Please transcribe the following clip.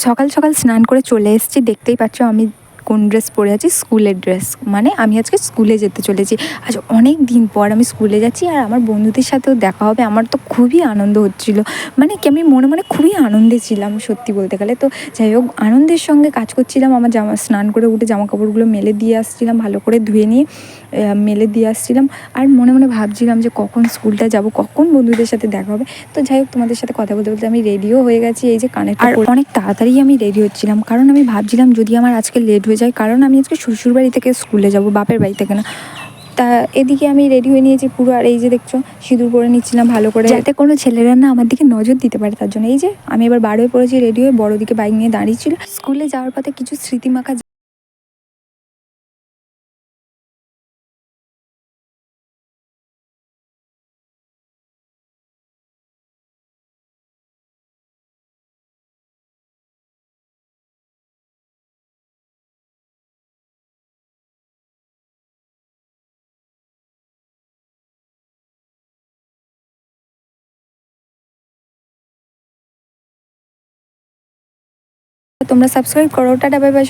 সকাল সকাল স্নান করে চলে এসেছি দেখতেই পাচ্ছ আমি কোন ড্রেস পরে আছি? স্কুলের ড্রেস মানে আমি আজকে স্কুলে যেতে চলেছি। আজ অনেক দিন পর আমি স্কুলে যাচ্ছি আর আমার বন্ধুদের সাথেও দেখা হবে। আমার তো খুবই আনন্দ হচ্ছিল। মানে কি আমি মনে মনে খুবই আনন্দে ছিলাম সত্যি বলতে গেলে। তো যাই হোক আনন্দের সঙ্গে কাজ করছিলাম। আমার জামা স্নান করে উঠে জামা কাপড়গুলো মেলে দিয়ে আসছিলাম ভালো করে ধুয়ে নিয়ে মেলে দিয়ে আসছিলাম। আর মনে মনে ভাবছিলাম যে কখন স্কুলটা যাব কখন বন্ধুদের সাথে দেখা হবে। তো যাই হোক তোমাদের সাথে কথা বলতে বলতে আমি রেডিও হয়ে গেছি। এই যে কানে আর অনেক তাড়াতাড়ি আমি রেডি হচ্ছিলাম। কারণ আমি ভাবছিলাম যদি আমার আজকে লেট হয়ে যায়, কারণ আমি আজকে শ্বশুর বাড়ি থেকে স্কুলে যাব, বাপের বাড়ি থেকে না। তা এদিকে আমি রেডি হয়ে নিয়েছি পুরো, আর এই যে দেখছ, সিঁদুর পরে নিচ্ছিলাম ভালো করে। যাতে কোনো ছেলেরা না আমার দিকে নজর দিতে পারে, তার জন্য। এই যে, আমি এবার বার হয়ে পড়েছি রেডি হয়ে বড় দিকে বাইক নিয়ে দাঁড়িয়েছিল স্কুলে যাওয়ার পথে কিছু স্মৃতিমাখা তোমরা সাবস্ক্রাইব করো টাটা বাই বাই